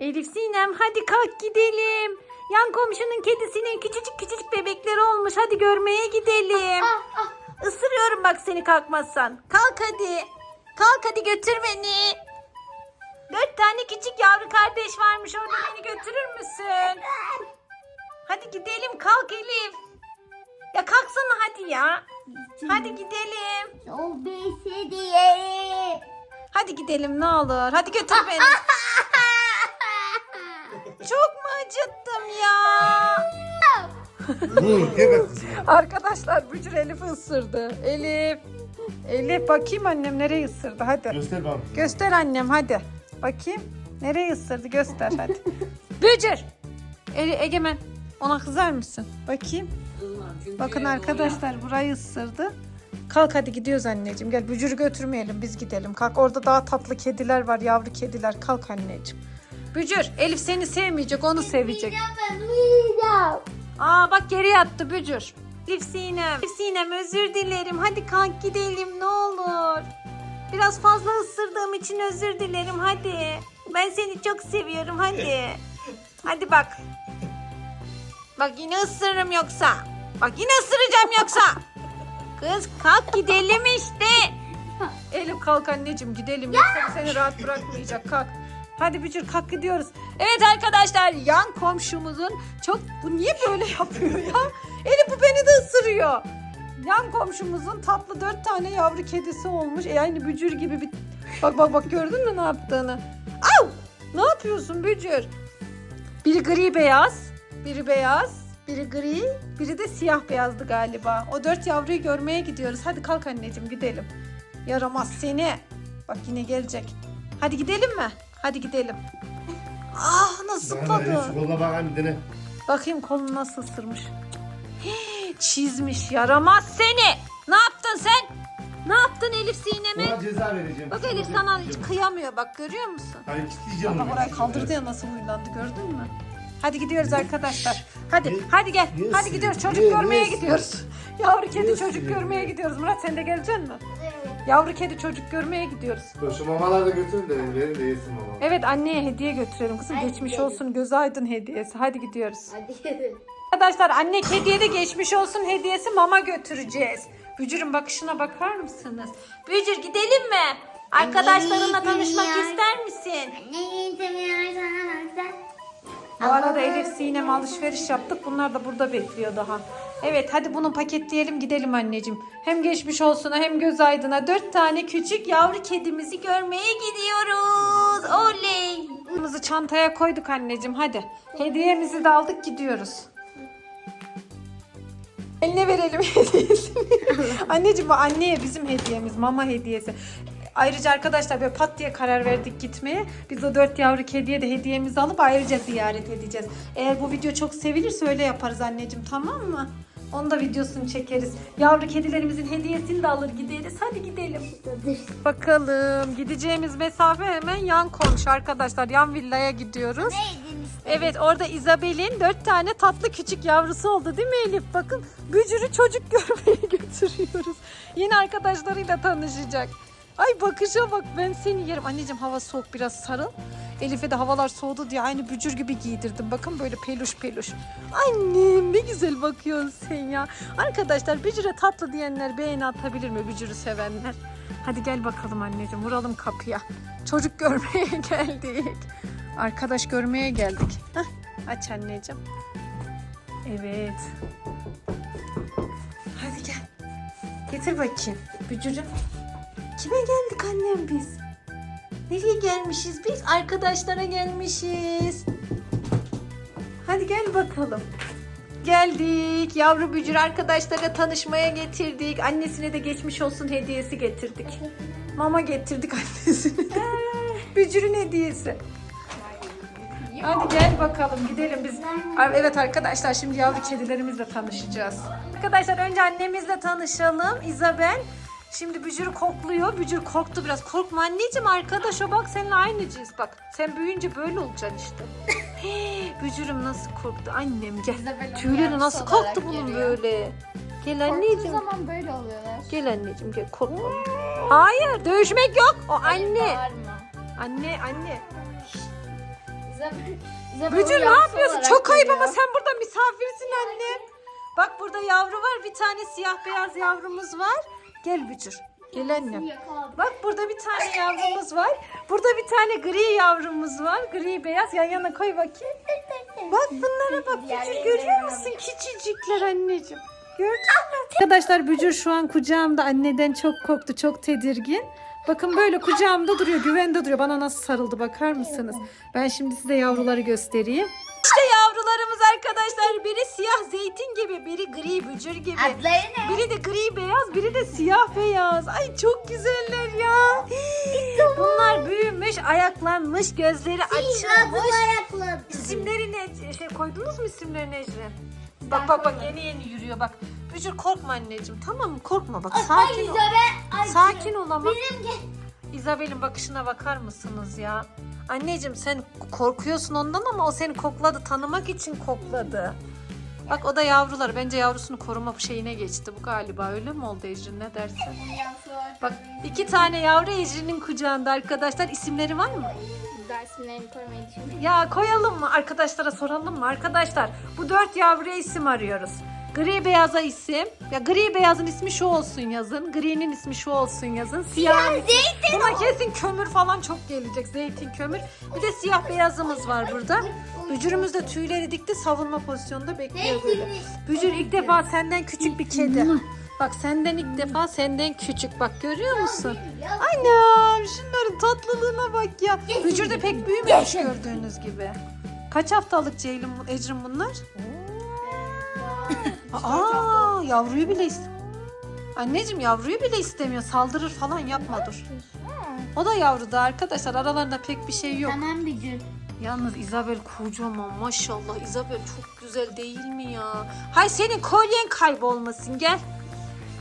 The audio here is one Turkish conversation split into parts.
Elif Sinem hadi kalk gidelim. Yan komşunun kedisinin küçücük küçücük bebekleri olmuş. Hadi görmeye gidelim. Ah, ah. Isırıyorum bak seni kalkmazsan. Kalk hadi. Kalk hadi götür beni. Dört tane küçük yavru kardeş varmış orada beni götürür müsün? Hadi gidelim kalk Elif. Ya kalksana hadi ya. Hadi gidelim. Hadi gidelim ne olur. Hadi götür beni. Çok mu acıttım ya? Dur gel bak kızım. Arkadaşlar Bücür Elif'i ısırdı. Elif. Elif bakayım annem nereye ısırdı hadi. Göster bana. Göster annem hadi. Bakayım. Nereye ısırdı göster hadi. Bücür. Eli Egemen ona kızar mısın? Bakayım. Bakın arkadaşlar burayı ısırdı. Kalk hadi gidiyoruz anneciğim. Gel Bücür'ü götürmeyelim biz gidelim. Kalk orada daha tatlı kediler var yavru kediler. Kalk anneciğim. Bücür Elif seni sevmeyecek onu sevecek. Ben uyuyacağım. Aa bak geri yattı Bücür. Elif Sinem. Elif Sinem özür dilerim. Hadi kalk gidelim ne olur. Biraz fazla ısırdığım için özür dilerim hadi. Ben seni çok seviyorum hadi. Hadi bak. Bak yine ısırırım yoksa. Bak yine ısıracağım yoksa. Kız kalk gidelim işte. Elif kalk anneciğim gidelim yoksa seni rahat bırakmayacak kalk. Hadi Bücür kalk gidiyoruz. Evet arkadaşlar yan komşumuzun çok bu niye böyle yapıyor ya? Elif bu beni de ısırıyor. Yan komşumuzun tatlı dört tane yavru kedisi olmuş. E aynı Bücür gibi bir... Bak bak bak gördün mü ne yaptığını? Au! Ne yapıyorsun Bücür? Biri gri beyaz, biri beyaz, biri gri, biri de siyah beyazdı galiba. O dört yavruyu görmeye gidiyoruz. Hadi kalk anneciğim gidelim. Yaramaz seni. Bak yine gelecek. Hadi gidelim mi? Hadi gidelim. Ah nasıl zıpladı. Koluna bak anne dene. Bakayım kolunu nasıl ısırmış. Hii, Çizmiş yaramaz seni. Ne yaptın sen? Ne yaptın Elif Sinem'e? Ona ceza vereceğim. Bak Elif sana hiç kıyamıyor bak görüyor musun? Hayır kitleyeceğim Bak onu. orayı kaldırdı ya nasıl huylandı gördün mü? Hadi gidiyoruz arkadaşlar. Hadi Ye- hadi gel. yes, Hadi gidiyoruz çocuk ye- görmeye yes. gidiyoruz. Yavru kedi Yes, çocuk ye- görmeye gidiyoruz. Murat sen de geleceksin mi? Yavru kedi çocuk görmeye gidiyoruz. Dur şu mamaları da götürün de verin de yesin mama. Evet anneye hediye götürelim kızım. Hadi geçmiş gidelim. olsun göz aydın hediyesi. Hadi gidiyoruz. Hadi. Arkadaşlar anne hediye de geçmiş olsun hediyesi mama götüreceğiz. Bücür'ün bakışına bakar mısınız? Bücür gidelim mi? Arkadaşlarınla Anne, tanışmak ister misin? Ne istemiyor sana. Bu arada Elif Sinem alışveriş yaptık. Bunlar da burada bekliyor daha. Evet hadi bunu paketleyelim gidelim anneciğim. Hem geçmiş olsuna hem göz aydına dört tane küçük yavru kedimizi görmeye gidiyoruz. Oley. Kırmızı çantaya koyduk anneciğim hadi. Hediyemizi de aldık gidiyoruz. Eline verelim hediyesini. Anneciğim bu anneye bizim hediyemiz mama hediyesi. Ayrıca arkadaşlar böyle pat diye karar verdik gitmeye. Biz o dört yavru kediye de hediyemizi alıp ayrıca ziyaret edeceğiz. Eğer bu video çok sevilirse öyle yaparız anneciğim tamam mı? Onu da videosunu çekeriz. Yavru kedilerimizin hediyesini de alır gideriz. Hadi gidelim. Bakalım gideceğimiz mesafe hemen yan komşu arkadaşlar. Yan villaya gidiyoruz. Neydin Evet orada Isabel'in dört tane tatlı küçük yavrusu oldu değil mi Elif? Bakın bücürü çocuk görmeye götürüyoruz. Yeni arkadaşlarıyla tanışacak. Ay bakışa bak ben seni yerim. Anneciğim hava soğuk biraz sarıl. Elif'e de havalar soğudu diye aynı bücür gibi giydirdim. Bakın böyle peluş peluş. Annem ne güzel bakıyorsun sen ya. Arkadaşlar bücüre tatlı diyenler beğeni atabilir mi bücürü sevenler? Hadi gel bakalım anneciğim vuralım kapıya. Çocuk görmeye geldik. Arkadaş görmeye geldik. Hah, aç anneciğim. Evet. Hadi gel. Getir bakayım. Bücürüm. Kime geldik annem biz? Nereye gelmişiz biz? Arkadaşlara gelmişiz. Hadi gel bakalım. Geldik. Yavru bücür arkadaşlara tanışmaya getirdik. Annesine de geçmiş olsun hediyesi getirdik. Mama getirdik annesine. Bücürün hediyesi. Hadi gel bakalım gidelim biz. Evet arkadaşlar şimdi yavru kedilerimizle tanışacağız. Arkadaşlar önce annemizle tanışalım. Isabel. Şimdi Bücür kokluyor. Bücür korktu biraz. Korkma anneciğim arkadaş o bak seninle aynı cins bak. Sen büyüyünce böyle olacaksın işte. Bücürüm nasıl korktu annem gel. Tüyleri nasıl korktu bunun görüyor. böyle. Gel Korktuğu anneciğim. zaman böyle oluyorlar. Gel anneciğim gel korkma. Hayır dövüşmek yok. O anne. Bağırma. Anne anne. Bücür ne yapıyorsun? Çok ayıp ama sen burada misafirsin anne. Bak burada yavru var. Bir tane siyah beyaz yavrumuz var. Gel Bücür. Gel annem. Bak burada bir tane yavrumuz var. Burada bir tane gri yavrumuz var. Gri beyaz yan yana koy bakayım. Bak bunlara bak Bücür görüyor musun? Küçücükler anneciğim. Gördün mü? Arkadaşlar Bücür şu an kucağımda anneden çok korktu. Çok tedirgin. Bakın böyle kucağımda duruyor. Güvende duruyor. Bana nasıl sarıldı bakar mısınız? Ben şimdi size yavruları göstereyim. İşte yavrularımız arkadaşlar. Biri siyah zeytin gibi, biri gri bücür gibi. Adları ne? Biri de gri beyaz, biri de siyah beyaz. Ay çok güzeller ya. Bunlar büyümüş, ayaklanmış, gözleri açılmış. ayaklı. İsimleri ne? Şey koydunuz mu isimlerini Ecrin? Bak bak bak yeni yeni yürüyor bak. Bücür korkma anneciğim tamam mı? Korkma bak sakin ol. Sakin ol ama. Benimki. İzabel'in bakışına bakar mısınız ya? Anneciğim sen korkuyorsun ondan ama o seni kokladı. Tanımak için kokladı. Bak o da yavrular. Bence yavrusunu koruma şeyine geçti bu galiba. Öyle mi oldu Ecrin ne dersin? Bak iki tane yavru Ecrin'in kucağında arkadaşlar. isimleri var mı? Derslerini korumayı düşünüyorum. Ya koyalım mı? Arkadaşlara soralım mı? Arkadaşlar bu dört yavruya isim arıyoruz. Gri beyaza isim. Ya gri beyazın ismi şu olsun yazın. Gri'nin ismi şu olsun yazın. Siyah Buna kesin kömür falan çok gelecek. Zeytin kömür. Bir de siyah beyazımız var burada. Bücürümüz de tüyleri dikti. Savunma pozisyonunda bekliyor böyle. Bücür ilk defa senden küçük bir kedi. Bak senden ilk defa senden küçük. Bak görüyor musun? Annem şunların tatlılığına bak ya. Bücür de pek büyümemiş gördüğünüz gibi. Kaç haftalık Ceylin, Ecrin bunlar? Aa yavruyu bile ist- Anneciğim yavruyu bile istemiyor. Saldırır falan yapma dur. O da yavru da arkadaşlar aralarında pek bir şey yok. Tamam Bücür. Yalnız Isabel kocaman maşallah. Isabel çok güzel değil mi ya? Hay senin kolyen kaybolmasın gel.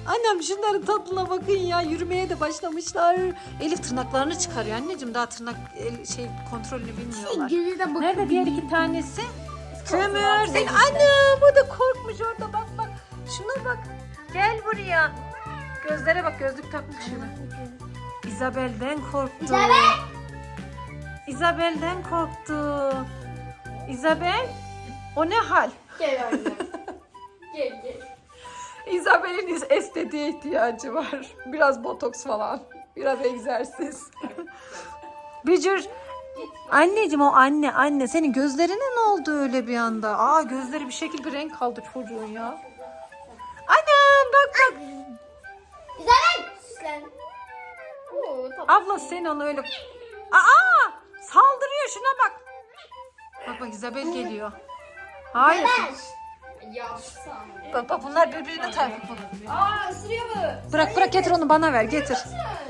Annem şunların tatlına bakın ya. Yürümeye de başlamışlar. Elif tırnaklarını çıkarıyor anneciğim. Daha tırnak el- şey kontrolünü bilmiyorlar. Nerede diğer iki tanesi? Kömür. Sen annem o da korkmuş orada bak bak. Şuna bak. Gel buraya. Gözlere bak gözlük takmış şuna. Isabel'den korktu. Isabel! Isabel'den korktu. Isabel o ne hal? Gel anne. gel gel. Isabel'in estetiğe ihtiyacı var. Biraz botoks falan. Biraz egzersiz. Bücür. Anneciğim o anne anne senin gözlerine ne oldu öyle bir anda? Aa gözleri bir şekil bir renk aldı çocuğun ya. Annem bak bak. Isabel! Süslen. Oo, tatlı. Abla sen onu öyle... Aa saldırıyor şuna bak. Bak bak Isabel geliyor. Hayır. Yapsam. Bak bak bunlar birbirine takip. Aa ısırıyor mu? Bırak bırak getir onu bana ver getir.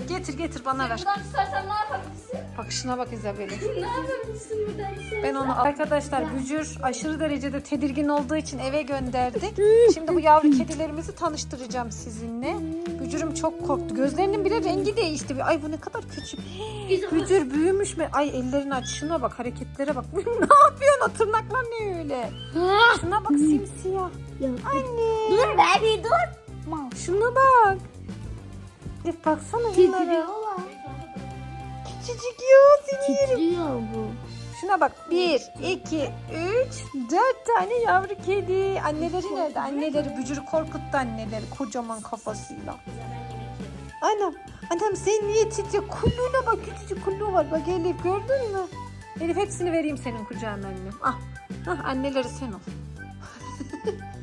Getir getir bana ver. Buradan tutarsan ne yapabilirsin? Bakışına bak Isabel'in. ne yapabilirsin buradan? Ben onu arkadaşlar Bücür aşırı derecede tedirgin olduğu için eve gönderdik. Şimdi bu yavru kedilerimizi tanıştıracağım sizinle. Bücürüm çok korktu. Gözlerinin bile rengi değişti. Ay bu ne kadar küçük. Bücür büyümüş mü? Ay ellerin açışına bak hareketlere bak. ne yapıyorsun o tırnaklar ne öyle? Şuna bak simsiyah. Anne. Dur be bir dur. Şuna bak. Elif baksana bunlara. Titriyorlar. Küçücük ya seni yerim. Titriyor bu. Şuna bak. Bir, iki, üç, dört tane yavru kedi. Anneleri nerede? Anneleri bücürü korkuttu anneleri kocaman kafasıyla. Anam, anam sen niye titriyor? Kulluğuna bak küçücük kulluğu var. Bak Elif gördün mü? Elif hepsini vereyim senin kucağına annem. Ah, ah anneleri sen ol.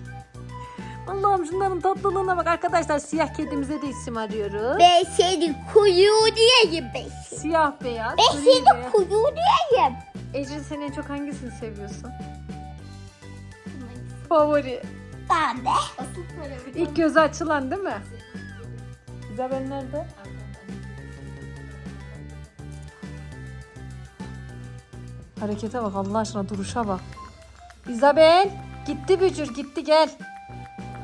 Allah'ım şunların tatlılığına bak arkadaşlar. Siyah kedimize de isim arıyoruz. Ben seni kuyu diyeyim ben seni. Siyah beyaz. Ben gri seni beyaz. kuyu diyeyim. Ecrin sen en çok hangisini seviyorsun? Favori. Ben de. İlk gözü açılan değil mi? Isabel nerede? Harekete bak Allah aşkına duruşa bak. Isabel gitti bücür gitti gel.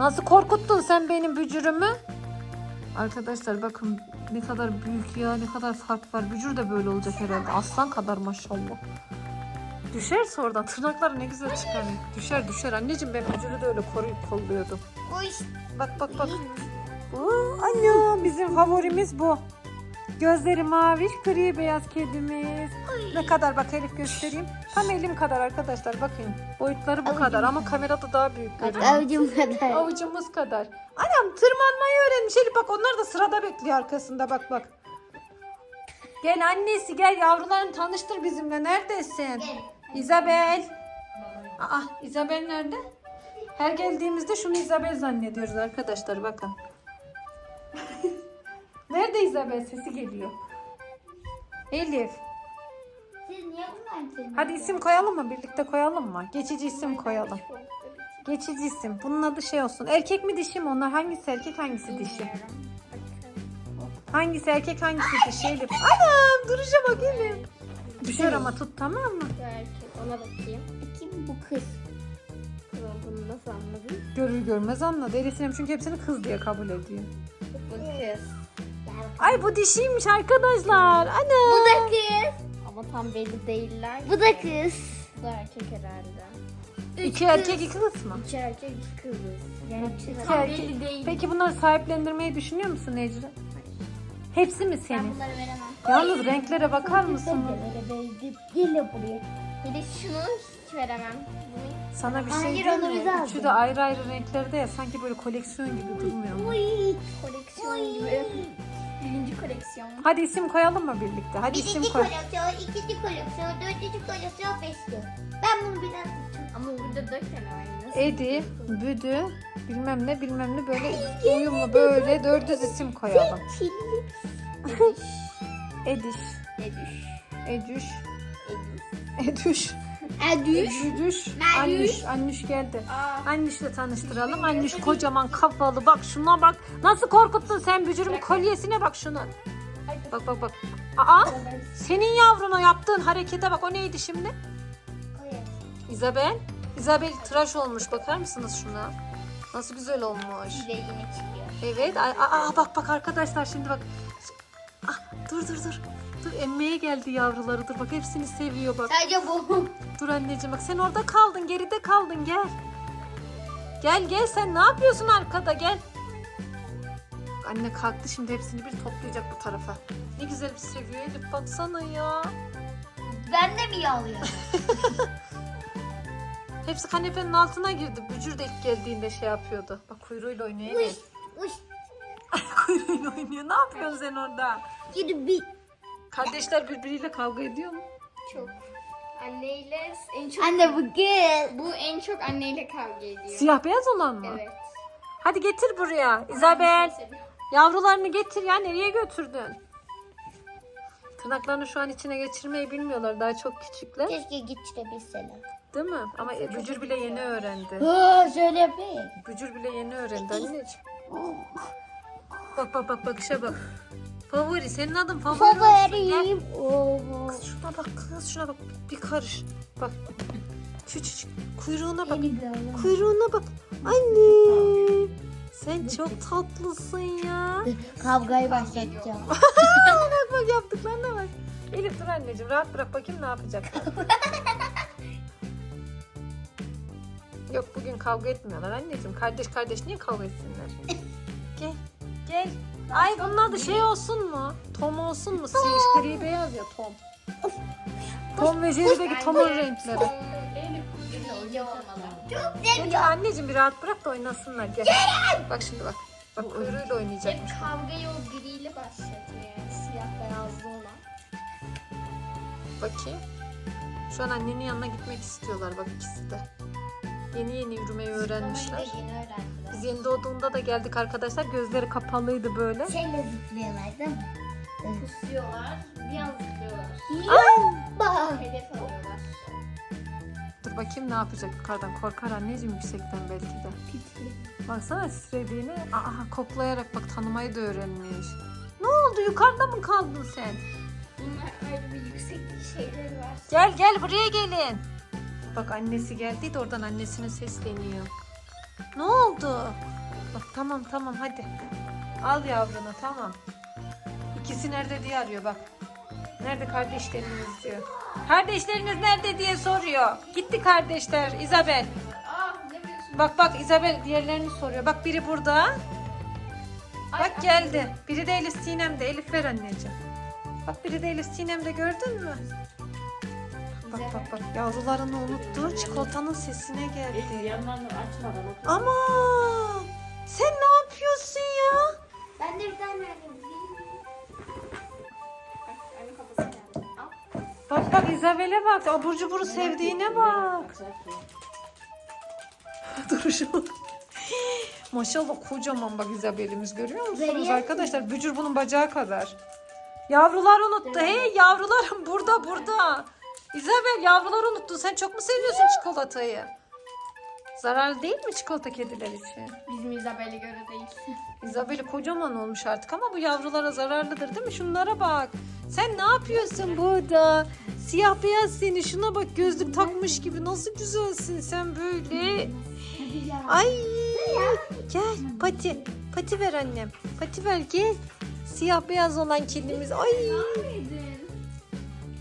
Nasıl korkuttun sen benim bücürümü? Arkadaşlar bakın ne kadar büyük ya ne kadar fark var. Bücür de böyle olacak herhalde. Aslan kadar maşallah. Düşerse oradan tırnakları ne güzel çıkar. Düşer düşer anneciğim ben bücürü de öyle koruyup kolluyordum. Bak bak bak. Bu anne bizim favorimiz bu. Gözleri mavi, gri beyaz kedimiz. Ne kadar bak Elif göstereyim. Tam elim kadar arkadaşlar bakın. Boyutları bu Avucum kadar ama kamerada daha büyük görünüyor. Avucum kadar. Avucumuz kadar. Anam tırmanmayı öğrenmiş Elif bak onlar da sırada bekliyor arkasında bak bak. Gel annesi gel yavrularını tanıştır bizimle. Neredesin? Isabel. Aa Isabel nerede? Her geldiğimizde şunu Isabel zannediyoruz arkadaşlar bakın. Nerede Isabel sesi geliyor. Elif. Siz niye bunlar Hadi isim koyalım mı? Birlikte koyalım mı? Geçici isim koyalım. Geçici isim. Bunun adı şey olsun. Erkek mi dişi mi onlar? Hangisi erkek hangisi dişi? Hangisi erkek hangisi dişi Elif? Anam duruşa bak Elif. Düşer ama tut tamam mı? Erkek ona bakayım. Kim bu kız? Bunu nasıl anladın? Görür görmez anladı. Elif Sinem çünkü hepsini kız diye kabul ediyor. Bu kız. Ay bu dişiymiş arkadaşlar. Ana. Bu da kız. Ama tam belli değiller. Bu da kız. Bu da erkek herhalde. İki erkek iki kız mı? İki erkek iki kız. Yani İki tam erkek. belli değil. Peki bunları sahiplendirmeyi düşünüyor musun Ecre? Hepsi mi Ben senin? bunları veremem. Yalnız renklere bakar mısın? Gel buraya. Bir de şunu hiç veremem. Bunu Sana bir şey Hayır, diyeyim onu mi? Üçü de ayrı ayrı renklerde ya sanki böyle koleksiyon gibi durmuyor mu? koleksiyon gibi. Birinci koleksiyon. Hadi isim koyalım mı birlikte? Hadi isim Birinci koy. koleksiyon, ikinci koleksiyon, dördüncü koleksiyon, beşinci. Ben bunu biraz Ama burada dört tane var. Nasıl? Edi, Büdü, bilmem ne bilmem ne böyle uyumlu böyle dördüz isim koyalım. Çilli. Ediş, Edüş. Edüş, Edüş. Edüş, Edüş. Merüş. Annüş, Annüş geldi. Annüş'le tanıştıralım. Annüş kocaman kafalı. Bak şuna bak. Nasıl korkuttun sen bücürüm kolyesine bak şuna. Bak bak bak. Aa senin yavruna yaptığın harekete bak. O neydi şimdi? Isabel. Isabel tıraş olmuş. Bakar mısınız şuna? Nasıl güzel olmuş. Evet. Aa, aa, bak bak arkadaşlar şimdi bak. Ah, dur dur dur. Dur emmeye geldi yavruları. Dur bak hepsini seviyor bak. Sadece bu. Dur anneciğim bak sen orada kaldın geride kaldın gel. Gel gel sen ne yapıyorsun arkada gel. Anne kalktı şimdi hepsini bir toplayacak bu tarafa. Ne güzel bir seviyor Elif baksana ya. Ben de mi yağlıyorum? Hepsi kanepenin altına girdi. Bücür de ilk geldiğinde şey yapıyordu. Bak kuyruğuyla oynuyor Elif. Uş. kuyruğuyla oynuyor. Ne yapıyorsun sen orada? Yürü bir. Kardeşler birbiriyle kavga ediyor mu? Çok. Anneyle en çok Anne bu kız. bu en çok anneyle kavga ediyor. Siyah beyaz olan mı? Evet. Hadi getir buraya. Isabel. Yavrularını getir ya nereye götürdün? Tırnaklarını şu an içine geçirmeyi bilmiyorlar. Daha çok küçükler. Keşke geçirebilseler. Değil mi? Ama Bücür bile yeni öğrendi. Ha şöyle yapayım. Bücür bile yeni öğrendi anneciğim. Bak bak bak bakışa bak. Favori. Senin adın favori olsun. Oo. Kız şuna bak kız şuna bak. Bir karış. Bak. Küçücük. Kuyruğuna bak. Kuyruğuna bak. Anne. Sen çok tatlısın ya. Kavgayı başlatacağım. bak bak yaptıklarına bak. Elif dur anneciğim rahat bırak bakayım ne yapacak. Yok bugün kavga etmiyorlar anneciğim. Kardeş kardeş niye kavga etsinler? gel gel. Ay bunun adı şey olsun mu? Tom olsun mu? Siyah gri beyaz ya Tom. Tom ve Jerry'deki Tom'un renkleri. Gel anneciğim bir rahat bırak da oynasınlar gel. Bak şimdi bak. Bak kuyruğuyla oynayacakmış. Hep kavgayı o biriyle başlatıyor yani siyah beyazlı olan. Bakayım. Şu an annenin yanına gitmek istiyorlar bak ikisi de. Yeni yeni yürümeyi öğrenmişler. Yeni öğrendiler. Biz yeni doğduğunda da geldik arkadaşlar. Gözleri kapalıydı böyle. Şeyle zıplıyorlar değil mi? Kusuyorlar, bir an zıplıyorlar. Bak. Hedef alıyorlar. Dur bakayım ne yapacak yukarıdan. Korkar anneciğim yüksekten belki de. Baksana titrediğini. Aa koklayarak bak tanımayı da öğrenmiş. Ne oldu yukarıda mı kaldın sen? Bunlar ayrı bir yükseklik şeyleri var. Gel gel buraya gelin. Bak annesi geldi de oradan annesine sesleniyor. Ne oldu? Bak tamam tamam hadi. Al yavrunu tamam. İkisi nerede diye arıyor bak. Nerede kardeşleriniz diyor. Kardeşleriniz nerede diye soruyor. Gitti kardeşler Isabel. Aa ne biliyorsun? Bak bak Isabel diğerlerini soruyor. Bak biri burada. Bak geldi. Biri de Elif Sinem'de. Elif ver anneciğim. Bak biri de Elif Sinem'de gördün mü? Bak bak bak yavrularını unuttu. Çikolatanın sesine geldi. Yanlarını açmadan otur. Ama sen ne yapıyorsun ya? Ben de bir tane verdim. Bak bak İzabel'e bak. Abur cuburu sevdiğine bak. Duruşu. bak. Maşallah kocaman bak İzabel'imiz görüyor musunuz Veriyor arkadaşlar? Bücür bunun bacağı kadar. Yavrular unuttu. Hey yavrularım burada burada. İzabel yavrular unuttu. Sen çok mu seviyorsun çikolatayı? Zararlı değil mi çikolata kediler için? Bizim İzabel'e göre değil. İzabel'i kocaman olmuş artık ama bu yavrulara zararlıdır değil mi? Şunlara bak. Sen ne yapıyorsun burada? Siyah beyaz seni. Şuna bak gözlük takmış gibi. Nasıl güzelsin sen böyle. Ay gel pati. Pati ver annem. Pati ver gel. Siyah beyaz olan kedimiz. Ay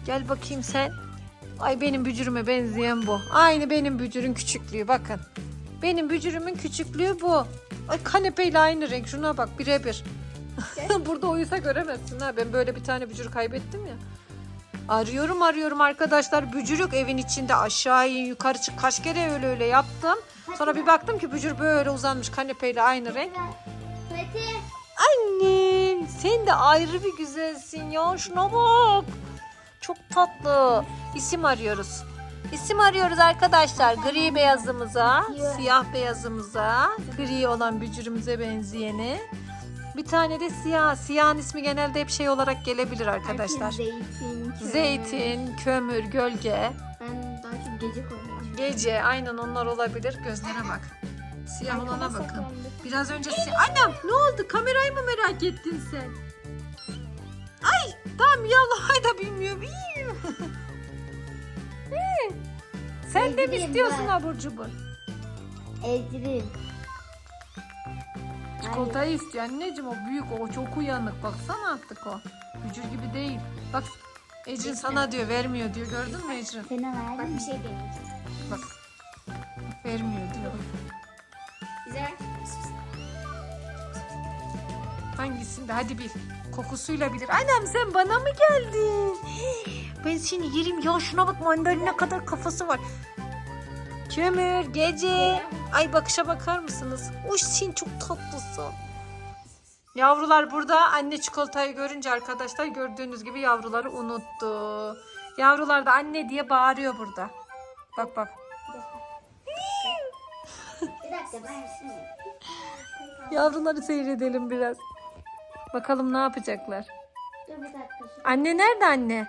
gel bakayım sen. Ay benim bücürüme benzeyen bu. Aynı benim bücürün küçüklüğü bakın. Benim bücürümün küçüklüğü bu. Ay kanepeyle aynı renk. Şuna bak birebir. Burada uyusa göremezsin ha. Ben böyle bir tane bücür kaybettim ya. Arıyorum arıyorum arkadaşlar. Bücürük evin içinde aşağı in yukarı çık. Kaç kere öyle öyle yaptım. Sonra bir baktım ki bücür böyle uzanmış kanepeyle aynı renk. Annem sen de ayrı bir güzelsin ya. Şuna bak. Çok tatlı. İsim arıyoruz. İsim arıyoruz arkadaşlar. Gri beyazımıza, siyah beyazımıza, gri olan bücürümüze benzeyeni. Bir tane de siyah. Siyahın ismi genelde hep şey olarak gelebilir arkadaşlar. Zeytin. kömür. Zeytin, kömür, gölge, Ben daha çok gece koyuyorum. gece aynen onlar olabilir. Gözlere bak. Siyah olana Kafa bakın. saklandı. Biraz önce si- Annem ne oldu? Kamerayı mı merak ettin sen? Ay tam yallamayı da bilmiyorum. İyi. sen de mi istiyorsun ben. abur cubur? Ecrin. Çikolatayı istiyor anneciğim o büyük o çok uyanık baksana artık o. Bücür gibi değil. Bak Ecrin sana diyor vermiyor diyor gördün mü Ecrin? Sana Bak verdim. bir şey deneyeceğim. Bak vermiyor diyor. Güzel. Hangisinde hadi bil. Kokusuyla bilir. Annem sen bana mı geldin? Ben seni yerim ya şuna bak mandalina kadar kafası var. Kömür, gece. Ay bakışa bakar mısınız? Uş sen çok tatlısın. Yavrular burada anne çikolatayı görünce arkadaşlar gördüğünüz gibi yavruları unuttu. Yavrular da anne diye bağırıyor burada. Bak bak. Yavruları seyredelim biraz. Bakalım ne yapacaklar. Dur bir dakika. şu- Anne nerede anne?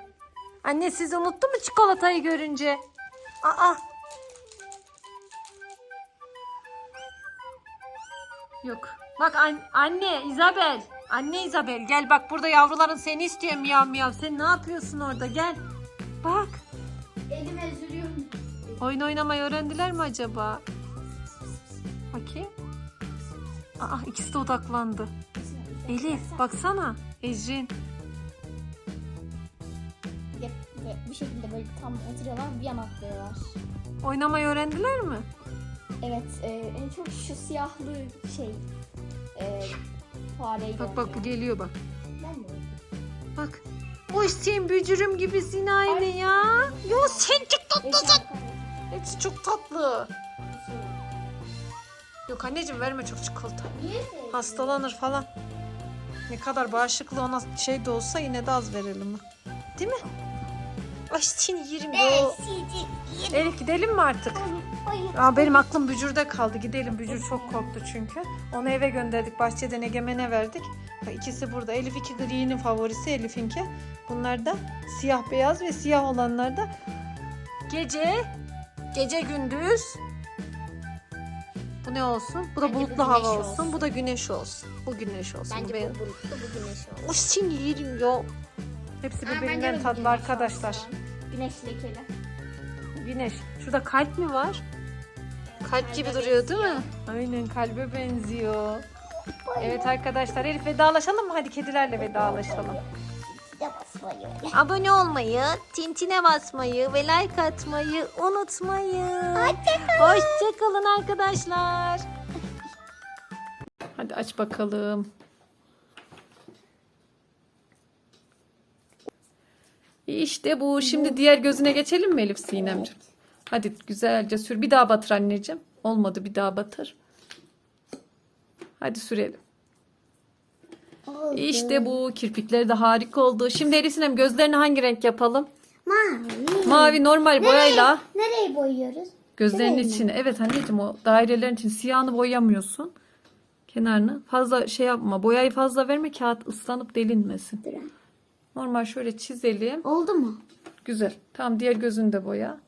Anne siz unuttu mu çikolatayı görünce? Aa. Yok. Bak an- anne Isabel. Anne Isabel gel bak burada yavruların seni istiyor miyav miyav. Sen ne yapıyorsun orada gel. Bak. Elim eziliyor. Oyun oynamayı öğrendiler mi acaba? Bakayım. Aa ikisi de odaklandı. Elif baksana. Ecrin. Bir de böyle bir şekilde böyle tam oturuyorlar bir yan atlıyorlar. Oynamayı öğrendiler mi? Evet e, en çok şu siyahlı şey e, fareyi Bak bak bu geliyor bak. Ben. Bak. O sen bücürüm gibisin aynı ya. Ya sen çok tatlısın. Hepsi çok tatlı. Yok anneciğim verme çok çikolata. Niye? Hastalanır falan. Ne kadar bağışıklı ona şey de olsa yine de az verelim. Değil mi? Ay yerim ya. Sizi. Elif gidelim mi artık? Aa, benim aklım Bücür'de kaldı. Gidelim. Bücür çok korktu çünkü. Onu eve gönderdik. Bahçeden Egemen'e verdik. İkisi burada. Elif iki gri'nin favorisi Elif'inki. Bunlar da siyah beyaz ve siyah olanlar da gece, gece gündüz. Bu ne olsun? Bu da Bence bu bulutlu hava güneş olsun. olsun. Bu da güneş olsun. Bu güneş olsun. Bence Ben... bu bulutlu bu güneş oldu. O seni yerim ya. Hepsi Aa, bence birbirinden bu tatlı güneş arkadaşlar. olsun. Güneş lekeli. Güneş. Şurada kalp mi var? Kalp gibi duruyor değil mi? Aynen kalbe benziyor. Evet arkadaşlar Elif vedalaşalım mı? Hadi kedilerle vedalaşalım. Tintine basmayı. Abone olmayı, tintine basmayı ve like atmayı unutmayın. Hoşçakalın. Hoşçakalın arkadaşlar. Hadi aç bakalım. İşte bu. Şimdi diğer gözüne geçelim mi Elif Sinemciğim? Hadi güzelce sür. Bir daha batır anneciğim. Olmadı bir daha batır. Hadi sürelim. Oldu. İşte bu. Kirpikleri de harika oldu. Şimdi Elif Sinem gözlerini hangi renk yapalım? Mavi. Mavi normal boyayla. Nereyi boyuyoruz? Gözlerinin mı? içine. Evet anneciğim o dairelerin için siyahını boyamıyorsun. Kenarını. Fazla şey yapma. Boyayı fazla verme kağıt ıslanıp delinmesin. Dur. Normal şöyle çizelim. Oldu mu? Güzel. Tamam diğer gözünü de boya.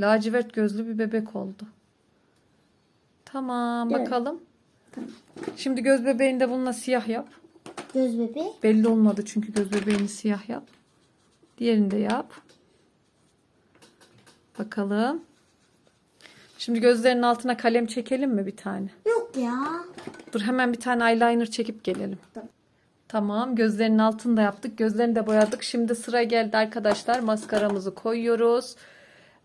Lacivert gözlü bir bebek oldu. Tamam Evet. bakalım. Şimdi göz bebeğini de bununla siyah yap. Göz bebeği. Belli olmadı çünkü göz bebeğini siyah yap. Diğerini de yap. Bakalım. Şimdi gözlerinin altına kalem çekelim mi bir tane? Yok ya. Dur hemen bir tane eyeliner çekip gelelim. Tamam. Tamam gözlerinin altını da yaptık. Gözlerini de boyadık. Şimdi sıra geldi arkadaşlar. Maskaramızı koyuyoruz.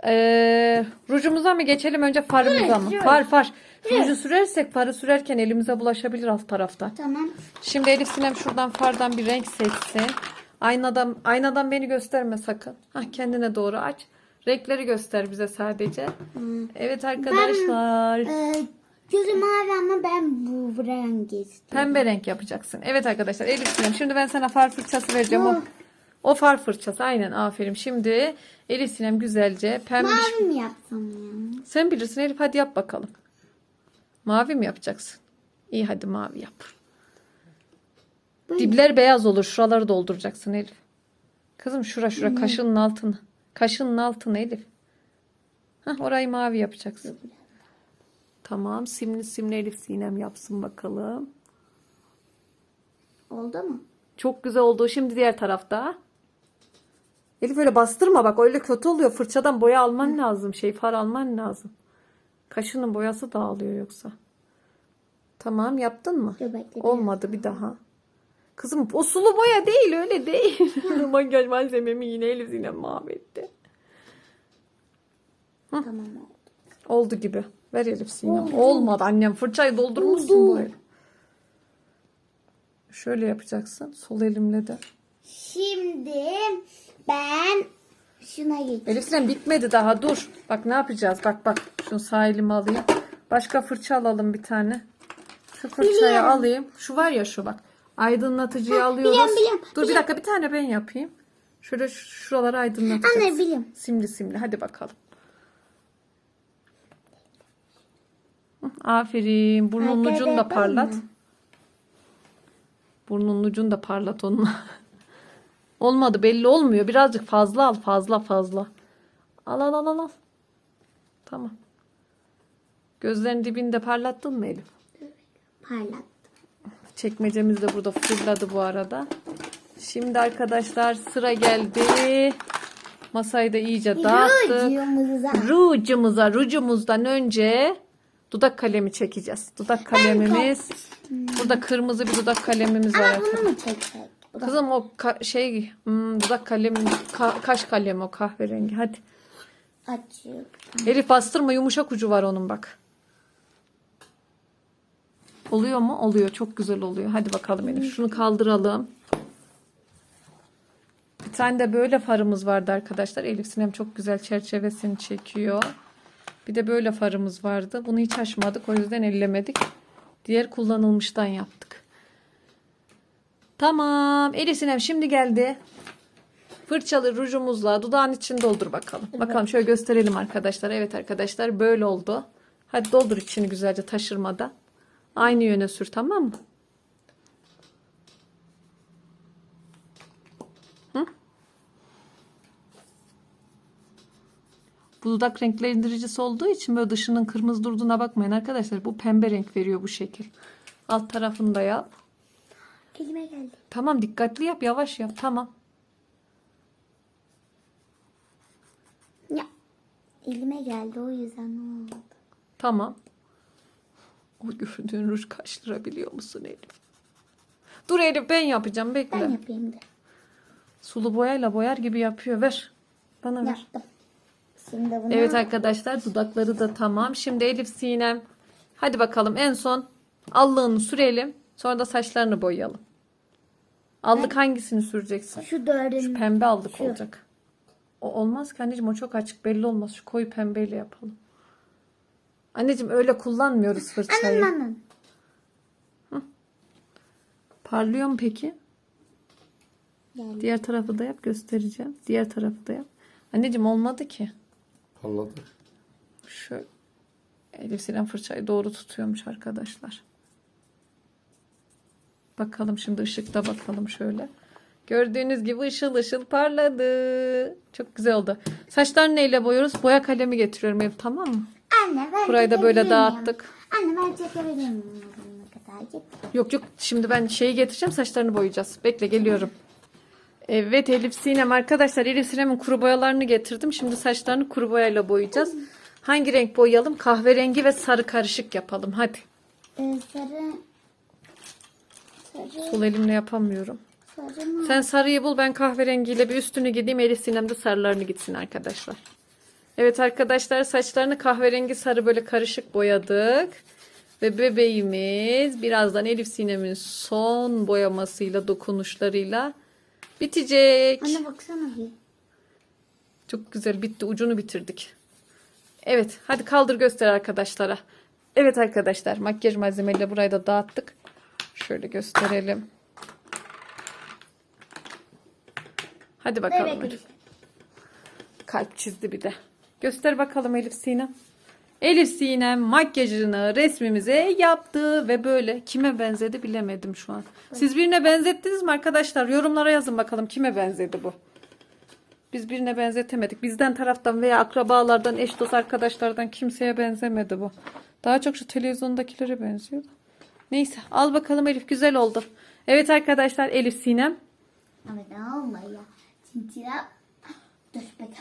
Ee, rujumuza mı geçelim önce farımıza mı? Far far. Ruju sürersek farı sürerken elimize bulaşabilir alt tarafta. Tamam. Şimdi Elif Sinem şuradan fardan bir renk seçsin. Aynadan aynadan beni gösterme sakın. Hah kendine doğru aç. Renkleri göster bize sadece. Evet arkadaşlar. Ee, gözü mavi ama ben bu rengi istiyorum. Pembe renk yapacaksın. Evet arkadaşlar Elif Sinem şimdi ben sana far fırçası vereceğim. O, o far fırçası aynen aferin. Şimdi Elif Sinem güzelce pembe. Mavi mi yapsam ya? Sen bilirsin Elif hadi yap bakalım. Mavi mi yapacaksın? İyi hadi mavi yap. Böyle. Dipler beyaz olur. Şuraları dolduracaksın Elif. Kızım şura şura kaşının altını. Kaşının altını Elif. Hah, orayı mavi yapacaksın. Tamam. Simli simli Elif Sinem yapsın bakalım. Oldu mu? Çok güzel oldu. Şimdi diğer tarafta. Elif öyle bastırma bak öyle kötü oluyor. Fırçadan boya alman lazım. Şey far alman lazım. Kaşının boyası dağılıyor yoksa. Tamam yaptın mı? Dur bekle. Olmadı bir daha. Kızım o sulu boya değil öyle değil. Makyaj malzememi yine Elif Sinem mahvetti. Tamam oldu. Oldu gibi. Ver Elif Sinem. Olmadı annem fırçayı doldurmuşsun Oldu. boya. Şöyle yapacaksın. Sol elimle de. Şimdi ben şuna geçeyim. Elif Sinem bitmedi daha dur. Bak ne yapacağız? Bak bak şunu sağ elime alayım. Başka fırça alalım bir tane. Şu fırçayı Biliyorum. alayım. Şu var ya şu bak. Aydınlatıcıyı alıyoruz. biliyorum, biliyorum, dur bir dakika bir tane ben yapayım. Şöyle şu- şuraları aydınlatacağız. Anne biliyorum. Simli simli hadi bakalım. Hı, Aferin. Burnunun Arkada ucunu da parlat. mı? Burnunun ucunu da parlat onunla. Olmadı belli olmuyor. Birazcık fazla al fazla fazla. Al al al al. al. Tamam. Gözlerin dibini de parlattın mı Elif? Parlat. Çekmecemiz de burada fırladı bu arada. Şimdi arkadaşlar sıra geldi. Masayı da iyice dağıttık. Rujumuza. Rujumuza, rujumuzdan önce dudak kalemi çekeceğiz. Dudak kalemimiz. Burada kırmızı bir dudak kalemimiz var. Ama bunu mu çeksek? Kızım o ka- şey hmm, dudak kalemi, ka- kaş kalemi o kahverengi. Hadi. Açıyorum. Elif bastırma yumuşak ucu var onun bak. Oluyor mu? Oluyor. Çok güzel oluyor. Hadi bakalım Elif. Şunu kaldıralım. Bir tane de böyle farımız vardı arkadaşlar. Elif Sinem çok güzel çerçevesini çekiyor. Bir de böyle farımız vardı. Bunu hiç açmadık. O yüzden ellemedik. Diğer kullanılmıştan yaptık. Tamam. Elif Sinem şimdi geldi. Fırçalı rujumuzla dudağın içini doldur bakalım. Bakalım şöyle gösterelim arkadaşlar. Evet arkadaşlar böyle oldu. Hadi doldur içini güzelce taşırmadan. Aynı yöne sür tamam mı? Hı? Bu dudak renklendiricisi olduğu için böyle dışının kırmızı durduğuna bakmayın arkadaşlar. Bu pembe renk veriyor bu şekil. Alt tarafını da yap. Elime geldi. Tamam dikkatli yap yavaş yap tamam. Ya. Elime geldi o yüzden ne oldu? Tamam. O gördüğün ruj kaç lira biliyor musun Elif? Dur Elif ben yapacağım bekle. Ben yapayım da. Sulu boyayla boyar gibi yapıyor. Ver. Bana ver. Yaptım. Şimdi bunu Evet arkadaşlar dudakları da tamam. Şimdi Elif Sinem. Hadi bakalım en son allığını sürelim. Sonra da saçlarını boyayalım. Allık hangisini süreceksin? Şu dördün. Pembe aldık Şu. olacak. O olmaz ki anneciğim o çok açık belli olmaz. Şu koyu pembeyle yapalım. Anneciğim öyle kullanmıyoruz fırçayı. Anam. Parlıyor mu peki? Geldi. Diğer tarafı da yap göstereceğim. Diğer tarafı da yap. Anneciğim olmadı ki. Parladı. Şöyle. Elif Sinem fırçayı doğru tutuyormuş arkadaşlar. Bakalım şimdi ışıkta bakalım şöyle. Gördüğünüz gibi ışıl ışıl parladı. Çok güzel oldu. Saçlarını neyle boyuyoruz? Boya kalemi getiriyorum Elif tamam mı? Anne ben Burayı da böyle dağıttık. Anne ben çekebilir miyim? Ne kadar git. Yok yok şimdi ben şeyi getireceğim saçlarını boyayacağız. Bekle geliyorum. Evet Elif Sinem arkadaşlar Elif Sinem'in kuru boyalarını getirdim. Şimdi saçlarını kuru boyayla boyayacağız. Hangi renk boyayalım? Kahverengi ve sarı karışık yapalım. Hadi. Ee, sarı. Sarı. Sol elimle yapamıyorum. Sarı mı? Sen sarıyı bul ben kahverengiyle bir üstünü gideyim. Elif Sinem de sarılarını gitsin arkadaşlar. Evet arkadaşlar saçlarını kahverengi sarı böyle karışık boyadık. Ve bebeğimiz birazdan Elif Sinem'in son boyamasıyla dokunuşlarıyla bitecek. Anne baksana. Çok güzel bitti ucunu bitirdik. Evet hadi kaldır göster arkadaşlara. Evet arkadaşlar makyaj malzemeleriyle burayı da dağıttık. Şöyle gösterelim. Hadi bakalım. Elif. Kalp çizdi bir de. Göster bakalım Elif Sinem. Elif Sinem makyajını resmimize yaptı ve böyle kime benzedi bilemedim şu an. Siz birine benzettiniz mi arkadaşlar? Yorumlara yazın bakalım kime benzedi bu. Biz birine benzetemedik. Bizden taraftan veya akrabalardan, eş dost arkadaşlardan kimseye benzemedi bu. Daha çok şu televizyondakilere benziyor. Neyse al bakalım Elif güzel oldu. Evet arkadaşlar Elif Sinem. Ama ne olma ya. Tintira. Dur bekle.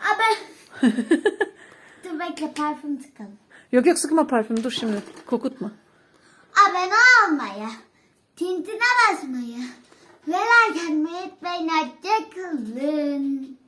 Abi. Dur bekle parfüm tıkalım. Yok yok sıkma parfümü dur şimdi kokutma. Abi ne olma ya. Tintine basmayı. Merak etmeyin ben hoşça kalın.